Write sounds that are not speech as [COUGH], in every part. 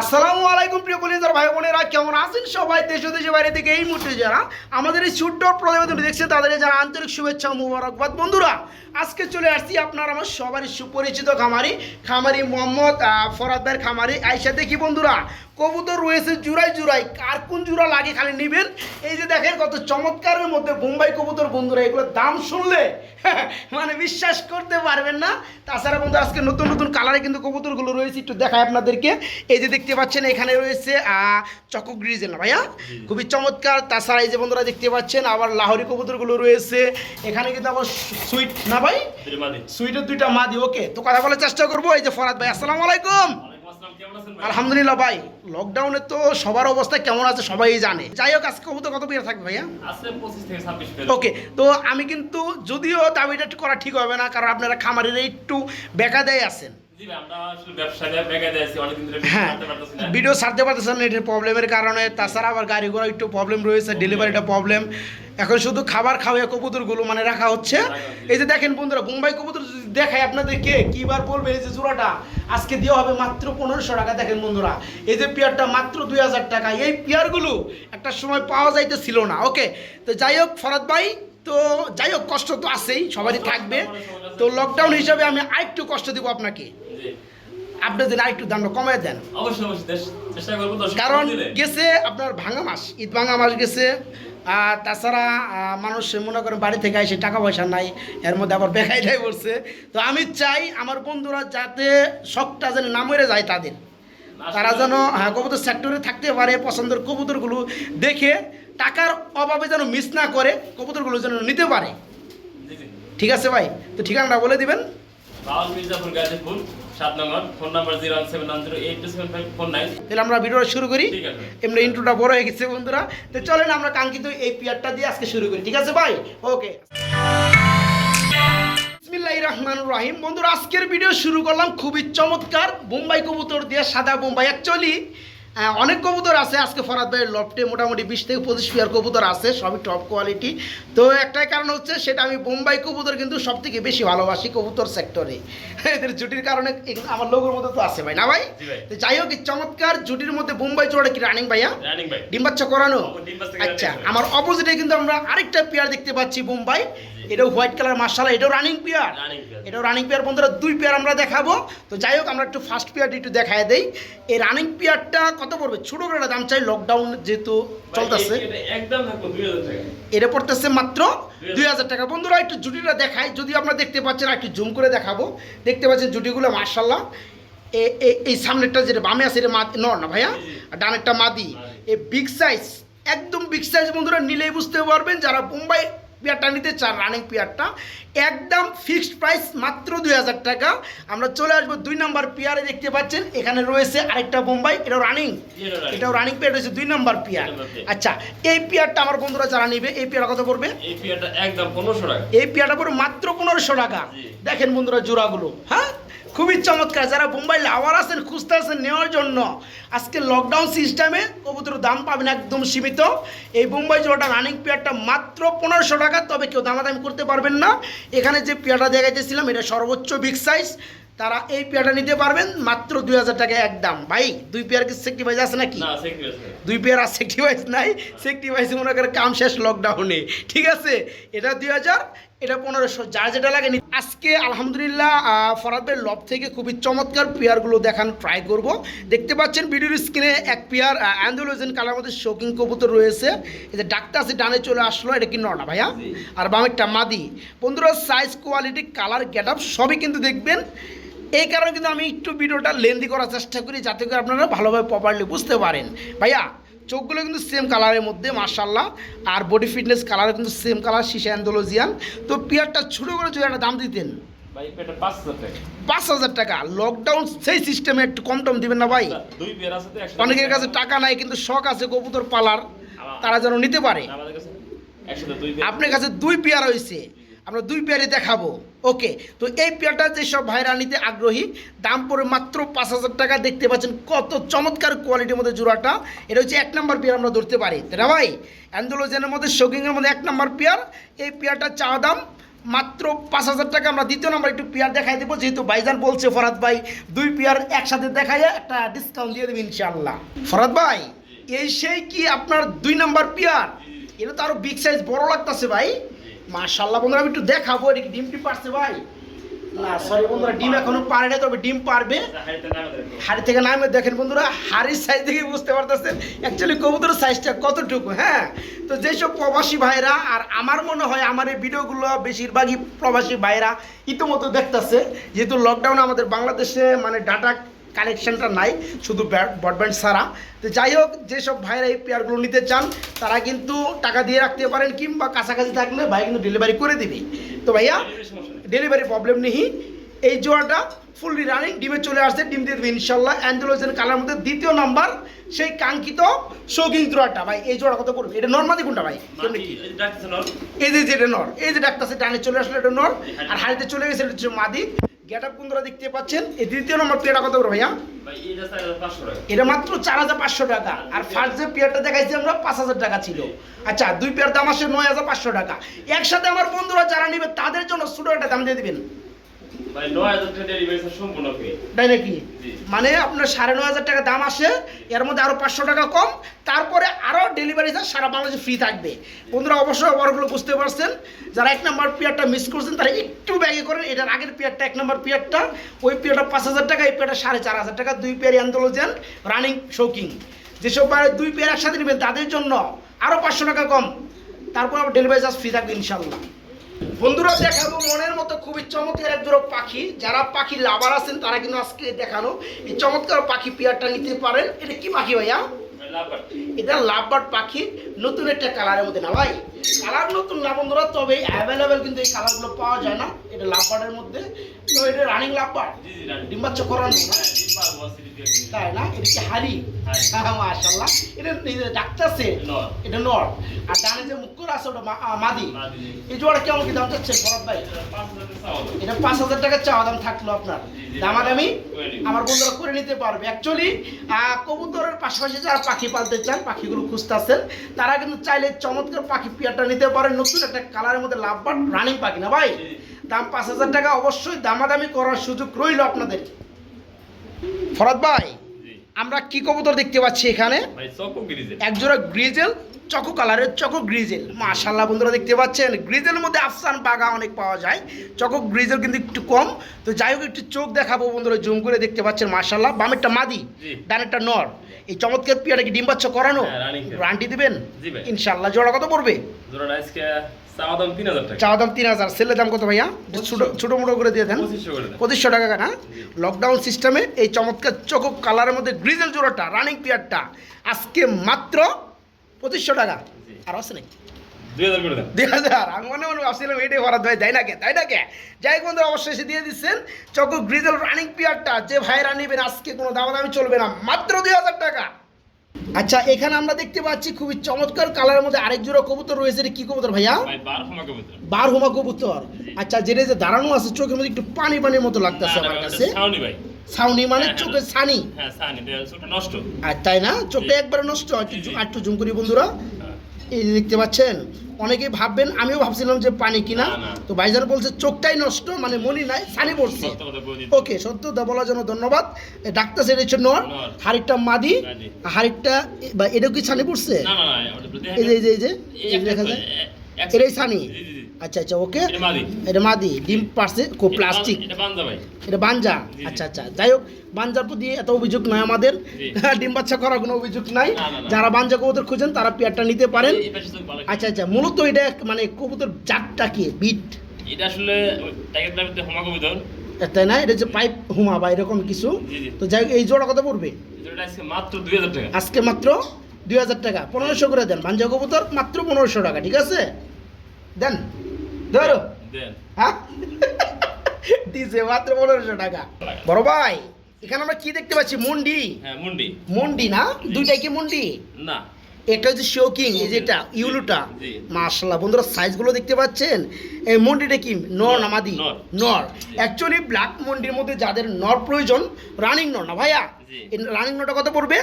আসসালামু আলাইকুম প্রিয় কলিজার ভাই বোনেরা, কেমন আছেন সবাই? দেশ দেশে দেশের বাইরে থেকে এই মুহূর্তে যারা আমাদের এই ছোট্ট প্রতিবেদন দেখছে তাদের যারা আন্তরিক শুভেচ্ছা মুবারকবাদ। বন্ধুরা, আজকে চলে আসছি আপনার আমার সবারই সুপরিচিত খামারি খামারি মোহাম্মদ ফরাদ খামারি আইসা দেখি, বন্ধুরা। কবুতর রয়েছে জুড়াই জুড়াই কার কোন জুড়া লাগে খালি নেবেন? এই যে দেখেন কত চমৎকারের মধ্যে বোম্বাই কবুতর বন্ধুরা এগুলোর দাম শুনলে [LAUGHS] মানে বিশ্বাস করতে পারবেন না। তাছাড়া বন্ধু আজকে নতুন নতুন কালারে কিন্তু কবুতরগুলো রয়েছে একটু দেখায় আপনাদেরকে। এই যে দেখতে পাচ্ছেন এখানে রয়েছে চকো গ্রিজেল না ভাইয়া খুবই চমৎকার। তাছাড়া এই যে বন্ধুরা দেখতে পাচ্ছেন আবার লাহোরি কবুতরগুলো রয়েছে। এখানে কিন্তু আবার সুইট না ভাই? সুইটের দুইটা মাদি ওকে। তো কথা বলার চেষ্টা করব এই যে ফরাদ ভাই আসসালামু আলাইকুম। আলহামদুলিল্লাহ ভাই লকডাউনে তো সবার অবস্থা কেমন আছে সবাই জানে। যাই হোক আজকে কবুতর কত বিয়ার থাকবে ভাইয়া? ওকে তো আমি কিন্তু যদিও দাবিটা করা ঠিক হবে না কারণ আপনারা খামারের একটু বেকা দেয় আছেন হ্যাঁ ভিডিও ছাড়তে পারতেছেন নেটের প্রবলেমের কারণে। তাছাড়া আবার গাড়ি ঘোড়া একটু প্রবলেম রয়েছে ডেলিভারিটা প্রবলেম এখন শুধু খাবার খাওয়া কবুতরগুলো মানে রাখা হচ্ছে। এই যে দেখেন বন্ধুরা মুম্বাই কবুতর যদি দেখায় আপনাদেরকে কিবার বলবে এই যে জোড়াটা? আজকে দেওয়া হবে মাত্র পনেরোশো টাকা দেখেন বন্ধুরা। এই যে পেয়ারটা মাত্র দুই হাজার টাকা। এই পেয়ারগুলো একটা সময় পাওয়া যাইতেছিল না ওকে? তো যাই হোক ফরাদ ভাই তো যাই হোক কষ্ট তো আছেই সবারই থাকবে। তো লকডাউন হিসাবে আমি আরেকটু কষ্ট দিব আপনাকে। আপনি যদি আরেকটু দামটা কমায় দেন। কারণ গেছে আপনার ভাঙা মাস ঈদ ভাঙা মাস গেছে। তাছাড়া মানুষ মনে করেন বাড়ি থেকে এসে টাকা পয়সা নাই এর মধ্যে আবার বেকাইটাই বলছে তো আমি চাই আমার বন্ধুরা যাতে শখটা যেন না মরে যায় তাদের। তারা যেন হ্যাঁ কবুতর সেক্টরে থাকতে পারে পছন্দের কবুতরগুলো দেখে টাকার অভাবে যেন মিস না করে কবুতরগুলো যেন নিতে পারে। ঠিক আছে ভাই? তো ঠিকানাটা বলে দিবেন। সাত নম্বর phone number zero one seven one zero eight two seven five four nine. তাহলে আমরা ভিডিওটা শুরু করি। ঠিক আছে। এমনি ইন্ট্রোটা বড় হয়ে গেছে বন্ধুরা। তো চলেন আমরা কাঙ্ক্ষিত এই পিয়ারটা দিয়ে আজকে শুরু করি। ঠিক আছে ভাই? ওকে বিসমিল্লাহির রহমানুর রহিম। বন্ধুরা আজকের ভিডিও শুরু করলাম খুবই চমৎকার। বোম্বাই কবুতর দিয়ে সাদা বোম্বাই অ্যাকচুয়ালি অনেক কবুতর আছে আজকে ফরাদ ভাইয়ের লফটে মোটামুটি বিশ থেকে পঁচিশ পেয়ার কবুতর আছে সবই টপ কোয়ালিটি তো একটাই কারণ হচ্ছে সেটা আমি বোম্বাই কবুতর কিন্তু সব থেকে বেশি ভালোবাসি কবুতর সেক্টরে এদের জুটির কারণে আমার লোকের মধ্যে তো আছে ভাই না ভাই? যাই হোক চমৎকার জুটির মধ্যে বোম্বাই চোড়া কি রানিং ভাইয়া? রানিং ভাই। ডিম বাচ্চা করানো আচ্ছা আমার অপোজিটে কিন্তু আমরা আরেকটা পেয়ার দেখতে পাচ্ছি বোম্বাই। এটাও হোয়াইট কালার মার্শাল এটাও রানিং পেয়ার এটাও রানিং পেয়ার বন্ধুরা দুই পেয়ার আমরা দেখাবো। তো যাই হোক আমরা একটু ফার্স্ট পেয়ারটি একটু দেখায় দেই। এই রানিং পেয়ারটা কত পড়বে? ছোটো করে দাম চাই লকডাউন যেহেতু চলতেছে। একদম এটা পড়তেছে মাত্র দুই হাজার টাকা। বন্ধুরা একটু জুটিটা দেখাই যদি আপনারা দেখতে পাচ্ছেন একটু জুম করে দেখাবো। দেখতে পাচ্ছেন জুটিগুলো মার্শাল্লাহ এই সামনেরটা যেটা বামে আছে এটা মা নর না ভাইয়া? আর ডানেরটা মাদি। এই বিগ সাইজ একদম বিগ সাইজ বন্ধুরা নিলেই বুঝতে পারবেন যারা বোম্বাই পেয়ারটা নিতে চান রানিং পেয়ারটা একদম ফিক্সড প্রাইস মাত্র দুই হাজার টাকা। আমরা চলে আসব দুই নম্বর পেয়ারে দেখতে পাচ্ছেন এখানে রয়েছে আরেকটা বোম্বাই এটাও রানিং এটাও রানিং পেয়ার রয়েছে দুই নম্বর পেয়ার। আচ্ছা এই পেয়ারটা আমার বন্ধুরা যারা নিবে এই পেয়ারটা কত পড়বে? এই পেয়ারটা একদম পনেরোশো টাকা। এই পেয়ারটা পড়বে মাত্র পনেরোশো টাকা। দেখেন বন্ধুরা জোড়াগুলো হ্যাঁ? খুবই চমৎকার। যারা বোম্বাই লাভার আছেন খুঁজতে আছেন নেওয়ার জন্য আজকে লকডাউন সিস্টেমে কবুতরের দাম পাবেন একদম সীমিত। এই বোম্বাই জোড়াটা রানিং পেয়ারটা মাত্র পনেরোশো টাকা তবে কেউ দামাদামি করতে পারবেন না। এখানে যে পেয়ারটা দেখাইতেছিলাম এটা সর্বোচ্চ বিগ সাইজ তারা এই পেয়ারটা নিতে পারবেন মাত্র দুই হাজার টাকা একদম ভাই দুই পেয়ার কি সেক্টি ভাইজ আছে নাকি? দুই পেয়ার আর সেক্টি ওয়াইজ নাই। সেক্টি ওয়াইজ মনে করে কাম শেষ লকডাউনে ঠিক আছে? এটা দুই হাজার এটা পনেরোশো যার যেটা লাগে নি- আজকে আলহামদুলিল্লাহ ফরাদের লব থেকে খুবই চমৎকার পেয়ারগুলো দেখান ট্রাই করব। দেখতে পাচ্ছেন ভিডিওর স্ক্রিনে এক পেয়ার অ্যান্ডোলোজেন কালার মধ্যে শৌকিং কবুতর রয়েছে। এই যে ডাক্তার আছে ডানে চলে আসলো এটা কি নর না ভাইয়া। আর বামেরটা মাদি। বন্ধুরা size quality colour get up সবই কিন্তু দেখবেন। এই কারণে কিন্তু আমি একটু ভিডিওটা লেন্দি করার চেষ্টা করি যাতে করে আপনারা ভালোভাবে প্রপারলি বুঝতে পারেন। ভাইয়া চোখগুলো কিন্তু সেম কালারের মধ্যে মার্শাল্লাহ আর বডি ফিটনেস কালার কিন্তু সেম কালার শিশা অ্যান্ডোলজিয়ান তো পেয়ারটা ছোটো করে যদি একটা দাম দিতেন? পাঁচ হাজার টাকা। লকডাউন সেই সিস্টেমে একটু কম টম দিবেন না ভাই? একশো অনেকের কাছে টাকা নাই কিন্তু শখ আছে কবুতর পালার। তারা যেন নিতে পারে। আপনার কাছে দুই পেয়ার হয়েছে আমরা দুই পেয়ারে দেখাবো। ওকে তো এই পেয়ারটা যেসব ভাইরা নিতে আগ্রহী, দাম পড়ে মাত্র পাঁচ হাজার টাকা। দেখতে পাচ্ছেন কত চমৎকার কোয়ালিটির মধ্যে জোড়াটা। এটা হচ্ছে এক নম্বর পেয়ার আমরা ধরতে পারি। তাই ভাই? অ্যান্ডোলোজেনের মধ্যে শোকিংয়ের মধ্যে এক নম্বর পেয়ার। এই পেয়ারটা চাওয়া দাম মাত্র পাঁচ হাজার টাকা। আমরা দ্বিতীয় নম্বর একটু পেয়ার দেখাই দেবো। যেহেতু ভাইজান বলছে, ফরাদ ভাই, দুই পেয়ার একসাথে দেখাই, একটা ডিসকাউন্ট দিয়ে দেবেন ইনশাআল্লাহ। ফরাদ ভাই, এই সেই কি আপনার দুই নম্বর পেয়ার? এটা তো আরও বিগ সাইজ বড় লাগতেছে ভাই। মাশাল্লাহ বন্ধুরা আমি একটু দেখাবো এটা কি ডিম টিম পারছে ভাই? না সরি বন্ধুরা ডিম এখনও পারে না তবে ডিম পারবে। হাড়ি থেকে নামে দেখেন বন্ধুরা হাড়ির সাইজ থেকে বুঝতে পারতেছেন অ্যাকচুয়ালি কবুতরের সাইজটা কতটুকু হ্যাঁ? তো যেসব প্রবাসী ভাইরা আর আমার মনে হয় আমার এই ভিডিওগুলো বেশিরভাগই প্রবাসী ভাইরা ইতোমতো দেখতেছে যেহেতু লকডাউন আমাদের বাংলাদেশে মানে ডাটা কালেকশনটা নাই শুধু ব্রডব্যান্ড ছাড়া। তো যাই হোক যেসব ভাইরা এই পেয়ারগুলো নিতে চান তারা কিন্তু টাকা দিয়ে রাখতে পারেন কিংবা কাছাকাছি থাকলে ভাই কিন্তু ডেলিভারি করে দিবে তো ভাইয়া। ডেলিভারি প্রবলেম নেই। এই জোড়াটা ফুললি রানিং ডিমে চলে আসছে ডিম দিয়ে দেবে ইনশাল্লাহ। অ্যান্ডোলোজেন কালার মধ্যে দ্বিতীয় নাম্বার সেই কাঙ্ক্ষিত শৌখিন জোড়াটা ভাই এই জোড়া কত পড়বে এটা নর্মাদি কোনটা ভাই? এই যে ডাকতেছে নর। এই যে যেটা নর। এই যে ডাক্তার ডানে চলে আসলে এটা নর। আর হাড়িতে চলে গেছে এটা হচ্ছে মাদি। গেট আপ বন্ধুরা দেখতে পাচ্ছেন? এই দ্বিতীয় নম্বর পেয়ারটা কত করে ভাইয়া। এটা মাত্র চার হাজার পাঁচশো টাকা। আর ফার্স্ট যে পেয়ারটা দেখাইছি আমরা পাঁচ হাজার টাকা ছিল। আচ্ছা দুই পেয়ার দাম আসে নয় হাজার পাঁচশো টাকা। একসাথে আমার বন্ধুরা যারা নেবে তাদের জন্য ছোটো একটা দাম দিয়ে দিবেন। তাই নাকি? মানে আপনার সাড়ে নয় হাজার টাকা দাম আসে এর মধ্যে আরও পাঁচশো টাকা কম তারপরে আরও ডেলিভারি চার্জ সারা বাংলাদেশে ফ্রি থাকবে। বন্ধুরা অবশ্যই ওয়ারগুলো বুঝতে পারছেন। যারা এক নম্বর পেয়ারটা মিস করছেন তারা একটু ব্যাগে করেন এটার আগের পেয়ারটা এক নম্বর পেয়ারটা ওই পেয়ারটা পাঁচ হাজার টাকা এই পেয়ারটা সাড়ে চার হাজার টাকা। দুই পেয়ারই আন্দোলন রানিং শৌকিং যেসব বাইরে দুই পেয়ার একসাথে নেবেন তাদের জন্য আরও পাঁচশো টাকা কম। তারপর আবার ডেলিভারি চার্জ ফ্রি থাকবে ইনশাল্লাহ বন্ধুরা, দেখাবো মনের মতো খুবই চমৎকার এক দুটো পাখি যারা পাখি লাভার আছেন, তারা কিন্তু আজকে দেখানো এই চমৎকার পাখি পেয়ারটা নিতে পারেন এটা কি পাখি ভাইয়া। এটা লাভবার্ড পাখি নতুন একটা কালারের মধ্যে না ভাই? কালার নতুন না বন্ধুরা তবে অ্যাভেলেবেল কিন্তু এই কালারগুলো পাওয়া যায় না। এটা লাভবার্ডের মধ্যে। তো এটা রানিং লাভবার্ড রানি। করানো না? হ্যাঁ। তাই না? এটা কি হাড়ি। হ্যাঁ মাশাল্লাহ এটা ডাক্তারছে এটা নর। আর ডানে যে মুখ আছে ওটা মাদি। এই জোড়া কেমন কি দাম চাচ্ছেন ভরত ভাই? এটা পাঁচ হাজার টাকা চাওয়া দাম। থাকল আপনার। দামাদামি আমার বন্ধুরা করে নিতে পারবে। অ্যাকচুয়ালি কবুতরের পাশাপাশি যারা পাখি পালতে চান, পাখিগুলো খুঁজতেছেন তারা কিন্তু চাইলে চমৎকার পাখি পেয়ারটা নিতে পারেন, নতুন একটা কালারের মধ্যে লাভ লাভবান রানিং পাখি না ভাই। দাম পাঁচ হাজার টাকা অবশ্যই দামাদামি করার সুযোগ রইল আপনাদের ফরাদ ভাই। আমরা কি কবুতর দেখতে পাচ্ছি এখানে? গ্রিজে। একজোড়া গ্রিজেল চকো কালারের চকো গ্রিজেল। মাশাল্লাহ বন্ধুরা দেখতে পাচ্ছেন? গ্রিজেলের মধ্যে আফসান বাগা অনেক পাওয়া যায়। চকো গ্রিজেল কিন্তু একটু কম। তো যাই হোক একটু চোখ দেখাবো বন্ধুরা জুম করে দেখতে পাচ্ছেন মাশাল্লাহ বামেরটা মাদি। ডানেরটা নর। এই চমৎকার পিয়াটা কি ডিম বাচ্চা করানো। হ্যাঁ। গ্যারান্টি দিবেন? ইনশাল্লাহ জোড়া কত পড়বে? আজকে চাওয়া দাম তিন হাজার সেলের দাম কত ভাইয়া? ছোটো ছোটো মোটো করে দিয়ে দেন। পঁচিশশো টাকা না? লকডাউন সিস্টেমে এই চমৎকার চকো কালারের মধ্যে গ্রিজেল জোড়াটা রানিং পিয়ারটা আজকে মাত্র পঁচিশশো টাকা। জি। আর আছে নাকি? দুই হাজার আমি মনে মনে ভাবছিলাম এটাই ভরা ভাই তাই না কে? তাই না কে? যাই হোক বন্ধুরা অবশ্যই এসে দিয়ে দিচ্ছেন চকো গ্রিজেল রানিং পিয়ারটা যে ভাইরা নেবেন আজকে কোনো দাম দামি চলবে না। মাত্র দুই হাজার টাকা। আচ্ছা এখানে আমরা দেখতে পাচ্ছি খুবই চমৎকার কালারের মধ্যে আরেক জোড়া কবুতর রয়েছে এটা কি কবুতর ভাইয়া বার হোমা কবুতর। আচ্ছা যেটা যে দাঁড়ানো আছে চোখের মধ্যে একটু পানি পানির মতো লাগতেছে আমার কাছে ভাই। মানে হ্যাঁ, চোখের ছানি হ্যাঁ, সানি নষ্ট। আর তাই না চোখটা একবারে নষ্ট একটু জুম করি বন্ধুরা হ্যাঁ। এই যে দেখতে পাচ্ছেন অনেকেই ভাববেন আমিও ভাবছিলাম যে পানি কিনা। তো ভাইজান বলছে চোখটাই নষ্ট মানে মনি নাই সানি পড়ছে সত্য ওকে সত্যতা বলার জন্য ধন্যবাদ ডাক্তার সেটা হচ্ছে নর। হাড়িটা মাদি। হাড়িটা বা এটাও কি ছানি পড়ছে। এই যে এই যে দেখা যায় এটাই সেকেন্ড। আচ্ছা আচ্ছা ওকে? এটা মাদি। ডিম পারছে এটা প্লাস্টিক এটা বাঞ্জা। আচ্ছা আচ্ছা যাই হোক বাঞ্জার প্রতি এত অভিযোগ নয় আমাদের। [LAUGHS] ডিম বাচ্চা করার কোনো অভিযোগ নাই। যারা বাঞ্জা কবুতর খুঁজেন তারা পেয়ারটা নিতে পারেন। আচ্ছা আচ্ছা মূলত এটা মানে কবুতর জাতটা কি? বিট? এটা আসলে হোমা কবুতর। তাই না? এটা যে পাইপ হুমা বা এরকম কিছু। তো যাই হোক এই জোড়া কত পড়বে? আজকে মাত্র দুই হাজার টাকা। আজকে মাত্র দুই হাজার টাকা। পনেরোশো করে দেন। বাঞ্জা কবুতর মাত্র পনেরোশো টাকা ঠিক আছে? দেন। ধরো। হ্যাঁ? দিছে মাত্র পনেরোশো টাকা। বড় ভাই এখানে আমরা কি দেখতে পাচ্ছি? মুন্ডি। হ্যাঁ মুন্ডি। মুন্ডি না? দুইটাই কি মুন্ডি? না। একটা হচ্ছে শোকিং এই যেটা ইউলুটা। জি। মার্শাল্লাহ বন্ধুরা সাইজগুলো দেখতে পাচ্ছেন? এই মন্ডিটা কি? নর না মাদি? নর। অ্যাকচুয়ালি ব্ল্যাক মন্ডির মধ্যে যাদের নর প্রয়োজন রানিং নর না ভাইয়া। এই রানিং নটা কত পড়বে?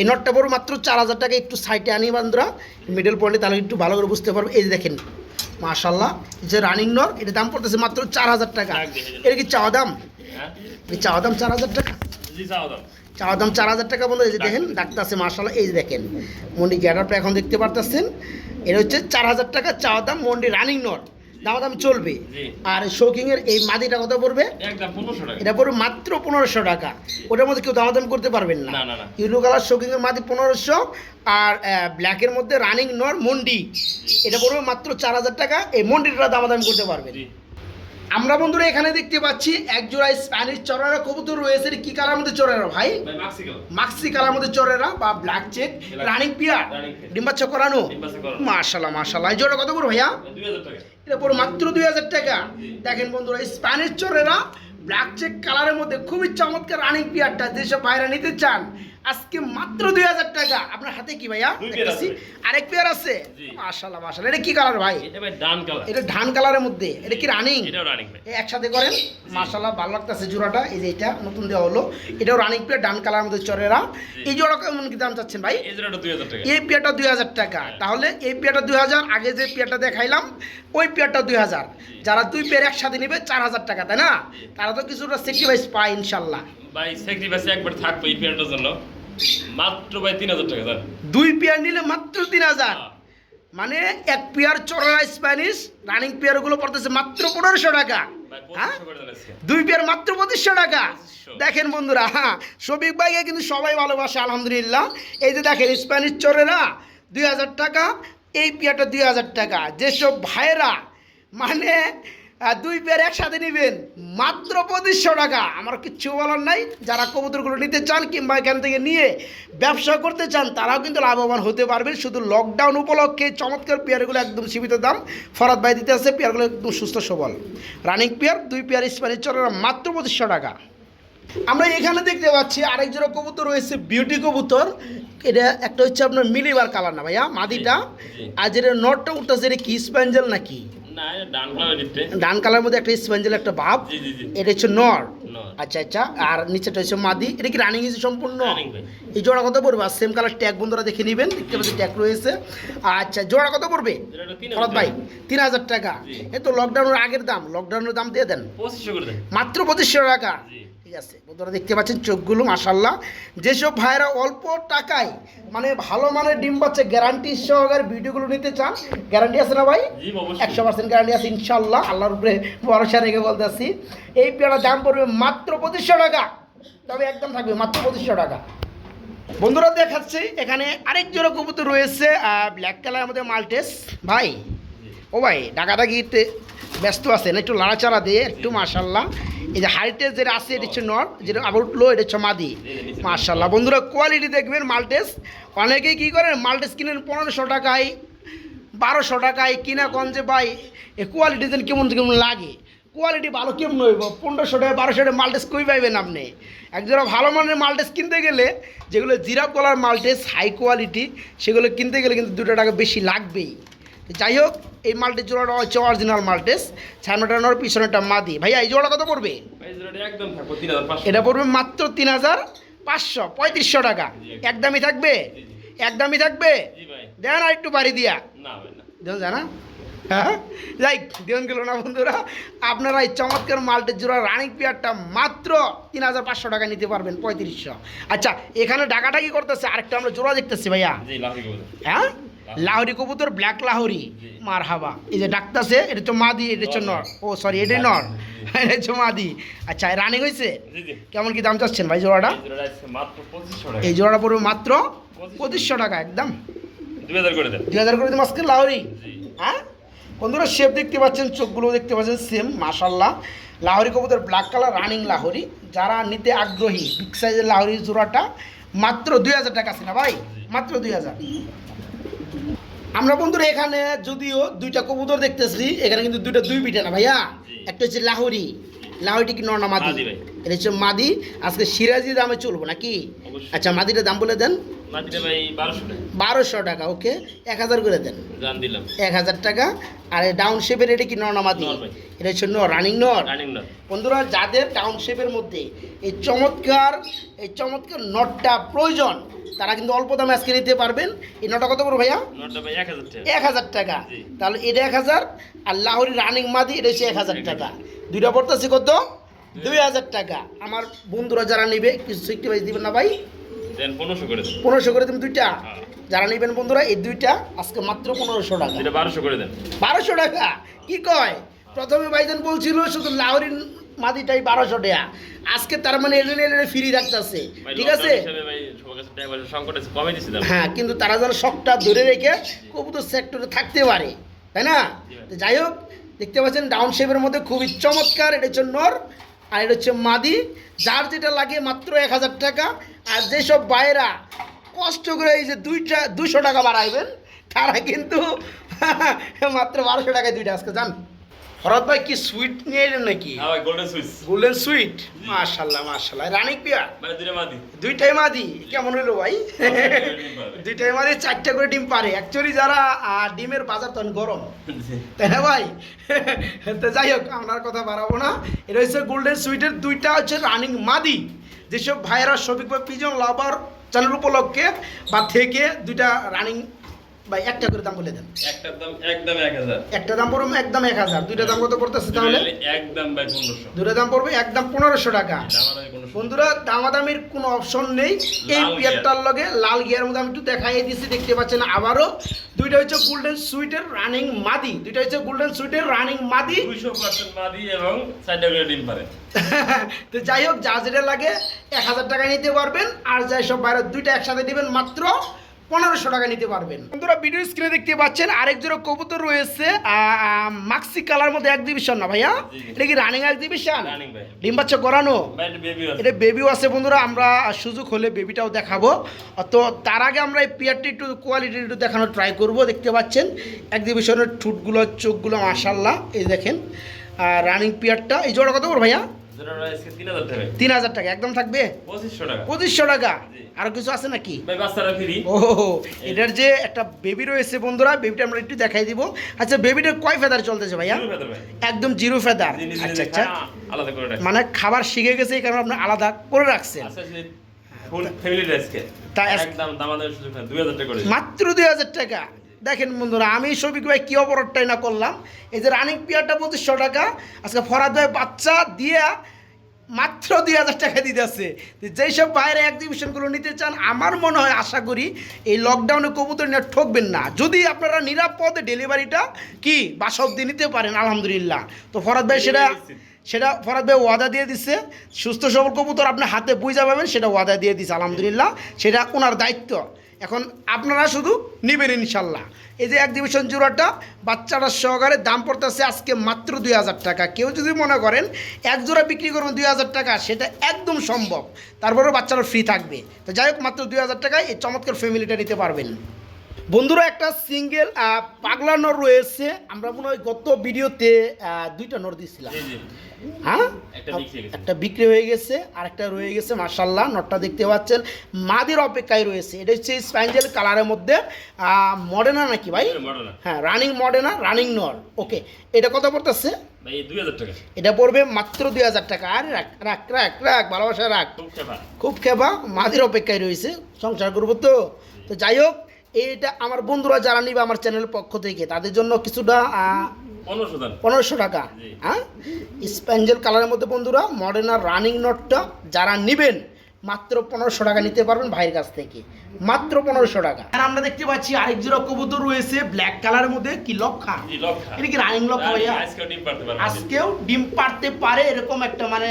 এই নটটা পড়বে মাত্র চার হাজার টাকা একটু সাইডে আনি বান্ধরা মিডল পয়েন্টে তাহলে একটু ভালো করে বুঝতে পারবে। এই যে দেখেন মাশাল্লাহ যে রানিং নর এটা দাম পড়তেছে মাত্র চার হাজার টাকা। এটা কি চাওয়া দাম? হ্যাঁ। চাওয়া দাম চার হাজার টাকা? চাওয়া দাম। চার হাজার টাকা বন্ধু এই যে দেখেন ডাক্তার আছে মার্শাল্লাহ এই দেখেন মন্ডি গ্যাডারটা এখন দেখতে পারতেছেন। এটা হচ্ছে চার হাজার টাকা চাওয়া দাম মন্ডি রানিং নট দাম দাম চলবে। আর আর এর এই মাদিটা কত পড়বে? এটা পড়বে মাত্র পনেরোশো টাকা। ওটার মধ্যে কেউ দামাদাম করতে পারবেন না। ইউলো কালার শৌকিংয়ের মাদি পনেরোশো আর ব্ল্যাকের মধ্যে রানিং নর মন্ডি। এটা পড়বে মাত্র চার হাজার টাকা। এই মন্ডিটা দামাদাম করতে পারবেন। আমরা বন্ধুরা এখানে দেখতে পাচ্ছি এক জোড়া স্প্যানিশ চড়ারা কবুতর রয়েছে। কি কালার মধ্যে চড়ারা ভাই? মাক্সি কালার মধ্যে চড়েরা বা ব্ল্যাক চেক রানিং পিয়ার। ডিম্বাচ্ছা করানো। মাশাল্লাহ মাশাল্লাহ এই জোড়া কত করে ভাইয়া? এটা পুরো মাত্র দুই হাজার টাকা। দেখেন বন্ধুরা স্প্যানিশ চোরেরা ব্ল্যাক চেক কালারের মধ্যে খুবই চমৎকার রানিং পিয়ারটা যেসব ভাইরা নিতে চান আজকে মাত্র দুই হাজার টাকা। আপনার হাতে কি ভাইয়া? আরেক পেয়ার আছে। মাশাল্লাহ মাশাল্লাহ এটা কি কালার ভাই? এটা ধান কালারের মধ্যে। এটা কি রানিং একসাথে করেন। মাশাল্লাহ ভালো লাগতেছে জোড়াটা। এই যে এটা নতুন দেওয়া হলো। এটাও রানিং পেয়ার ডান কালার মধ্যে চরেরা এই জোড়া কেমন কি দাম চাচ্ছেন ভাই? এই পেয়ারটা দুই হাজার টাকা। তাহলে এই পেয়ারটা দুই হাজার আগে যে পেয়ারটা দেখাইলাম ওই পেয়ারটা দুই হাজার। যারা দুই পেয়ার একসাথে নেবে চার হাজার টাকা তাই না? তারা তো কিছুটা সেক্রিফাইস পায় ইনশাল্লাহ ভাই স্যাক্রিফাইস একবার থাকবে এই পেয়ারটার জন্য। মাত্র ভাই তিন হাজার টাকা দুই পেয়ার নিলে মাত্র তিন হাজার। মানে এক পেয়ার চড়া স্প্যানিশ রানিং পেয়ারগুলো পড়তেছে মাত্র পনেরোশো টাকা। হ্যাঁ। দুই পেয়ার মাত্র পঁচিশশো টাকা। দেখেন বন্ধুরা হ্যাঁ শফিক ভাইকে কিন্তু সবাই ভালোবাসে আলহামদুলিল্লাহ। এই যে দেখেন স্প্যানিশ চোরেরা দুই হাজার টাকা এই পেয়ারটা দুই হাজার টাকা। যেসব ভাইয়েরা মানে দুই পেয়ার একসাথে নেবেন। মাত্র পঁচিশশো টাকা। আমার কিচ্ছু বলার নাই। যারা কবুতরগুলো নিতে চান কিংবা এখান থেকে নিয়ে ব্যবসা করতে চান তারাও কিন্তু লাভবান হতে পারবেন। শুধু লকডাউন উপলক্ষে চমৎকার পেয়ারগুলো একদম সীমিত দাম। ফরাত ভাই দিতে আছে পেয়ারগুলো একদম সুস্থ সবল। রানিং পেয়ার দুই পেয়ার স্প্যানিশ চরেরা মাত্র পঁচিশশো টাকা। আমরা এখানে দেখতে পাচ্ছি আরেক জোড়া কবুতর রয়েছে বিউটি কবুতর। এটা একটা হচ্ছে আপনার মিলিবার কালার না ভাইয়া মাদিটা। আর যেটা নটটা উঠতেছে এটা কি স্প্যাঞ্জেল নাকি? ডান কালার মধ্যে একটা স্পঞ্জেল একটা ভাব। এটা হচ্ছে নর। আচ্ছা আচ্ছা। আর নিচেটা হচ্ছে মাদি। এটা কি রানিং হয়েছে সম্পূর্ণ? এই জোড়া কত পড়বে? আর সেম কালার ট্যাগ বন্ধুরা দেখে নেবেন। দেখতে পাচ্ছি ট্যাগ রয়েছে। আচ্ছা জোড়া কত পড়বে? ফরত ভাই টাকা। তিন হাজার টাকা। এই তো লকডাউনের আগের দাম। লকডাউনের দাম দিয়ে দেন। মাত্র পঁচিশশো টাকা। আছে। বন্ধুরা দেখতে পাচ্ছেন চোখগুলো মাসাল্লাহ যেসব ভাইরা অল্প টাকায় মানে ভালো মানের ডিম পাচ্ছে গ্যারান্টি সহকারে ভিডিওগুলো নিতে চান গ্যারান্টি আছে না ভাই? একশো পার্সেন্ট গ্যারান্টি আছে ইনশাল্লাহ আল্লাহর উপরে ভরসা রেখে বলতেছি। এই পেয়ারার দাম পড়বে মাত্র পঁচিশশো টাকা। তবে একদম থাকবে মাত্র পঁচিশশো টাকা। বন্ধুরা দেখাচ্ছি এখানে আরেক জোড়া কবুতর রয়েছে ব্ল্যাক কালার মধ্যে মাল্টেস। ভাই ও ভাই ডাকাডাকিতে ব্যস্ত আছেন একটু লাড়াচাড়া দিয়ে একটু মাশাল্লাহ এই যে হাইটেস যেটা আছে এটা হচ্ছে নট যেটা আবার লো এটা হচ্ছে মাদি। মাশাল্লাহ বন্ধুরা কোয়ালিটি দেখবেন মাল্টেস অনেকেই কী করেন মাল্টেস কিনেন পনেরোশো টাকায় বারোশো টাকায় কিনা যে ভাই এ কোয়ালিটি যেন কেমন কেমন লাগে। কোয়ালিটি ভালো কেমন হইব? পনেরোশো টাকা বারোশো টাকা মাল্টেস কই পাইবেন আপনি? একজোড়া ভালো মানের মাল্টেস কিনতে গেলে যেগুলো জিরা কলার মাল্টেস হাই কোয়ালিটি সেগুলো কিনতে গেলে কিন্তু দুটো টাকা বেশি লাগবেই। যাই হোক এই মাল্টেস জোড়াটা হচ্ছে অরিজিনাল মাল্টেস ছানোটা নর পিছনেটা মাদি। ভাইয়া এই জোড়া কত পড়বে? এটা পড়বে মাত্র তিন হাজার পাঁচশো পঁয়ত্রিশশো টাকা। একদমই থাকবে? একদমই থাকবে? দেন আর একটু বাড়ি দিয়া। না ভাই না। দেন জানা? হ্যাঁ? যাই দেন গেল না বন্ধুরা। আপনারা এই চমৎকার মাল্টের জোড়া রানিং পেয়ারটা মাত্র তিন হাজার পাঁচশো টাকা নিতে পারবেন পঁয়ত্রিশশো। আচ্ছা এখানে ডাকাডাকি করতেছে আরেকটা আমরা জোড়া দেখতেছি ভাইয়া। হ্যাঁ? লাহোরি কবুতর ব্ল্যাক লাহরি। মার হাবা এই যে ডাকতেছে এটা হচ্ছে মাদি এটা হচ্ছে নর। ও সরি এটা নর। এটা হচ্ছে মাদি। আচ্ছা রানিং হয়েছে কেমন কি দাম চাচ্ছেন ভাই জোড়াটা? এই জোড়াটা আছে মাত্র পঁচিশশো টাকা। পড়বে মাত্র পঁচিশশো। টাকা একদম। দুই হাজার করে দেন। দুই হাজার করে দিন আজকে লাহোরি? হ্যাঁ? বন্ধুরা শেপ দেখতে পাচ্ছেন চোখগুলো দেখতে পাচ্ছেন সেম মাশাল্লাহ লাহোরি কবুতর ব্ল্যাক কালার রানিং লাহরি। যারা নিতে আগ্রহী বিগ সাইজের লাহোরি জোড়াটা মাত্র দুই হাজার টাকা আছে না ভাই? মাত্র দুই হাজার। আমরা বন্ধুরা এখানে যদিও দুইটা কবুতর দেখতেছি এখানে কিন্তু দুইটা দুই বিটা না ভাইয়া একটা হচ্ছে লাহোরি লাহোরিটি কি নর্না মাদি? এটা হচ্ছে মাদি। আজকে সিরাজি দামে চলবো নাকি? আচ্ছা মাদিটার দাম বলে দেন। বারোশো টাকা। ওকে। এক হাজার করে দেন। এক হাজার টাকা। আর ডাউন শেপের এটা কি নর্নামাদি নর ভাই। এটা হচ্ছে নর রানিং নর? বন্ধুরা যাদের ডাউন শেপের মধ্যে এই চমৎকার এই চমৎকার নটটা প্রয়োজন তারা কিন্তু অল্প দামে আজকে নিতে পারবেন। এই নটা কত করে ভাইয়া? নটটা ভাই এক হাজার টাকা। এক হাজার টাকা। তাহলে এটা এক হাজার আর লাহোরি রানিং মাদি এটা হচ্ছে এক হাজার টাকা। দুইটা পড়তেছে কত? দুই। হাজার টাকা। আমার বন্ধুরা যারা নিবে কিছু সিক্সটি বাইশ দিবেন না ভাই? পনেরোশো করে দেন। দুইটা? হ্যাঁ। যারা নিবেন বন্ধুরা এই দুইটা আজকে মাত্র পনেরোশো টাকা। এটা বারোশো করে দেন। বারোশো টাকা? কি কয়? প্রথমে ভাইজান বলছিল শুধু লাহোরি মাদিটাই বারোশো টাকা। আজকে তার মানে এলে এলে ফ্রি রাখতেছে। ঠিক আছে? হ্যাঁ কিন্তু তারা যেন শখটা ধরে রেখে কবুতর সেক্টরে থাকতে পারে। তাই না? যাই হোক দেখতে পাচ্ছেন ডাউন শেপের মধ্যে খুবই চমৎকার, এটা হচ্ছে নর আর এটা হচ্ছে মাদি। যার যেটা লাগে মাত্র এক হাজার টাকা। আর যেসব বাইরা কষ্ট করে এই যে দুইটা, দুশো টাকা বাড়াইবেন, তারা কিন্তু [LAUGHS] মাত্র বারোশো টাকায় দুইটা আজকে, জান? ভরত ভাই কি সুইট নিয়ে এলেন নাকি? হ্যাঁ গোল্ডেন সুইচ গোল্ডেন সুইট মাশাল্লাহ মাশাল্লাহ। রানিক পিয়া মানে মাদি। দুইটাই মাদি? কেমন হলো ভাই? [LAUGHS] দুইটাই মাদি চারটা করে ডিম পারে। অ্যাকচুয়ালি যারা ডিমের বাজার তখন গরম। তাই না ভাই? [LAUGHS] তো যাই হোক আপনার কথা বাড়াবো না। এটা হচ্ছে গোল্ডেন সুইটের দুইটা হচ্ছে রানিং মাদি। যেসব ভাইয়েরা সবিক বা পিজন লাভার চ্যানেল উপলক্ষে বা থেকে দুইটা রানিং ভাই একটা করে দাম বলে দেন। একটার দাম একদম এক হাজার। একটা দাম পড়বে একদম এক হাজার। দুইটা দাম কত পড়তেছে তাহলে? একদম ভাই পনেরোশো। দুইটা দাম পড়বে একদম পনেরোশো টাকা। বন্ধুরা দামাদামির কোনো অপশন নেই। এই পিয়ারটার লগে লাল গিয়ার মধ্যে আমি একটু দেখাই দিচ্ছি দেখতে পাচ্ছেন আবারও। দুইটা হচ্ছে গোল্ডেন সুইটের রানিং মাদি। দুইটা হচ্ছে গোল্ডেন সুইটের রানিং মাদি। মাদি এবং চারটা করে ডিম পারে। [LAUGHS] তো যাই হোক যা যেটা লাগে এক হাজার টাকা নিতে পারবেন। আর যাই সব বাইরে দুইটা একসাথে দিবেন মাত্র পনেরোশো টাকা নিতে পারবেন। বন্ধুরা ভিডিও স্ক্রিনে দেখতে পাচ্ছেন আরেক জোড়া কবুতর রয়েছে মাক্সি কালার মধ্যে এক্সিবিশন না ভাইয়া। এটা কি রানিং এক্সিবিশন ডিম বাচ্চা করানো এটা বেবিও আছে বন্ধুরা আমরা সুযোগ হলে বেবিটাও দেখাবো। তো তার আগে আমরা এই পিয়ারটি একটু কোয়ালিটি একটু দেখানোর ট্রাই করব দেখতে পাচ্ছেন এক্সিবিশনের ঠুটগুলো চোখগুলো মাশাল্লাহ এই দেখেন রানিং পিয়ারটা। এই জোড়া কত বল ভাইয়া? তিন হাজার টাকা? একদম থাকবে? পঁচিশশো টাকা। জি। কিছু আছে নাকি? ভাই বাচ্চারা ফ্রি ও এটার যে একটা বেবি রয়েছে বন্ধুরা বেবিটা আমরা একটু দেখাই দিব। আচ্ছা বেবিটার কয় ফেদার চলতেছে ভাইয়া? একদম জিরো ফেদার আচ্ছা আচ্ছা। আলাদা করে রাখছে। মানে খাবার শিখে গেছে এই কারণে আপনি আলাদা করে রাখছেন। ফুল ফ্যামিলি আজকে তা একদম দামাদার সুযোগ না দুই হাজার টাকা করে। মাত্র দুই হাজার টাকা। দেখেন বন্ধুরা আমি শফিক ভাই কী অপরাধটাই না করলাম। এই যে রানিং পিয়ারটা পঁচিশশো টাকা। আজকে ফরাদ ভাই বাচ্চা দিয়ে মাত্র দুই হাজার টাকা দিতেছে যেই সব বাইরে এক্সিবিশনগুলো নিতে চান আমার মনে হয় আশা করি এই লকডাউনে কবুতর নিয়ে ঠকবেন না। যদি আপনারা নিরাপদে ডেলিভারিটা কি বাসা অব্দি নিতে পারেন আলহামদুলিল্লাহ। তো ফরাদ ভাই সেটা সেটা ফরাদ ভাই ওয়াদা দিয়ে দিচ্ছে সুস্থ সবল কবুতর আপনি হাতে বুঝা পাবেন সেটা ওয়াদা দিয়ে দিচ্ছে আলহামদুলিল্লাহ। সেটা ওনার দায়িত্ব। এখন আপনারা শুধু নেবেন ইনশাল্লাহ। এই যে এক্সিবিশন জোড়াটা বাচ্চারা সহকারে দাম পড়তেছে আজকে মাত্র দুই হাজার টাকা। কেউ যদি মনে করেন এক জোড়া বিক্রি করবেন দুই হাজার টাকা, সেটা একদম সম্ভব। তারপরেও বাচ্চারা ফ্রি থাকবে। তো যাই হোক, মাত্র দুই হাজার টাকায় এই চমৎকার ফ্যামিলিটা নিতে পারবেন। বন্ধুরা, একটা সিঙ্গেল পাগলা নর রয়েছে। আমরা মনে হয় গত ভিডিওতে দুইটা নর দিয়েছিলাম। হ্যাঁ? একটা বিক্রি হয়ে গেছে। একটা বিক্রি গেছে আর একটা রয়ে গেছে মার্শাল্লাহ নটটা দেখতে পাচ্ছেন। মাদির অপেক্ষায় রয়েছে এটা হচ্ছে স্প্যাঞ্জেল কালারের মধ্যে মডেনা নাকি ভাই? হ্যাঁ রানিং মডেনা রানিং নর ওকে। এটা কত পড়তেছে? এটা পড়বে মাত্র দুই হাজার টাকা। আরে রাখ রাখ রাখ রাখ ভালোবাসা রাখ। খুব খেপা। মাদির অপেক্ষায় রয়েছে সংসার করব তো। তো যাই হোক এইটা আমার বন্ধুরা যারা নিবে আমার চ্যানেলের পক্ষ থেকে তাদের জন্য কিছুটা পনেরোশো টাকা। হ্যাঁ? স্প্যাঞ্জেল কালারের মধ্যে বন্ধুরা মডার্নার রানিং নটটা যারা নেবেন মাত্র পনেরোশো টাকা নিতে পারবেন ভাইয়ের কাছ থেকে। মাত্র পনেরোশো টাকা। আর আমরা দেখতে পাচ্ছি আরেক জোড়া কবুতর রয়েছে ব্ল্যাক কালারের মধ্যে কি লক্ষা? জি এটা কি রানিং লক্ষা ভাইয়া? আজকেও ডিম পারতে আজকেও ডিম পারতে পারে এরকম একটা মানে।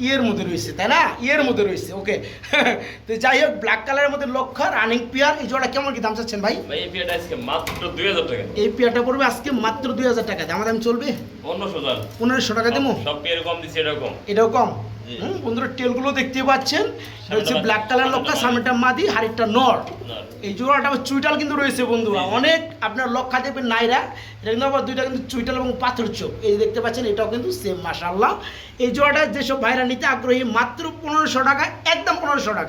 ইয়ের মধ্যে রয়েছে তাই না? ইয়ের মধ্যে রয়েছে ওকে [LAUGHS] তো যাই হোক ব্ল্যাক কালারের মধ্যে লক্ষ্য রানিং পিয়ার এই জোড়া কেমন কি দাম চাচ্ছেন ভাই? ভাই এই পিয়ারটা আজকে মাত্র দুই হাজার টাকা। এই পিয়ারটা পড়বে আজকে মাত্র দুই হাজার টাকা। দাম দাম চলবে? পনেরোশো দাম। পনেরোশো টাকা দেবো? সব পেয়ার কম দিচ্ছে এটা এটাও কম? হুম, বন্ধুরা টেলগুলো দেখতে পাচ্ছেন। হচ্ছে ব্ল্যাক কালার লক্কা সামনেটা মাদি হাড়িটা নর। এই জোড়াটা আবার চুইটাল কিন্তু রয়েছে বন্ধুরা। অনেক আপনার লক্ষা দেবেন নাইরা। এটা কিন্তু আবার দুইটা কিন্তু চুইটাল এবং পাথর চোখ। এই দেখতে পাচ্ছেন এটাও কিন্তু সেম মাসাল্লাহ এই জোড়াটা যেসব ভাইরা নিতে আগ্রহী মাত্র পনেরোশো টাকা একদম পনেরোশো টাকা।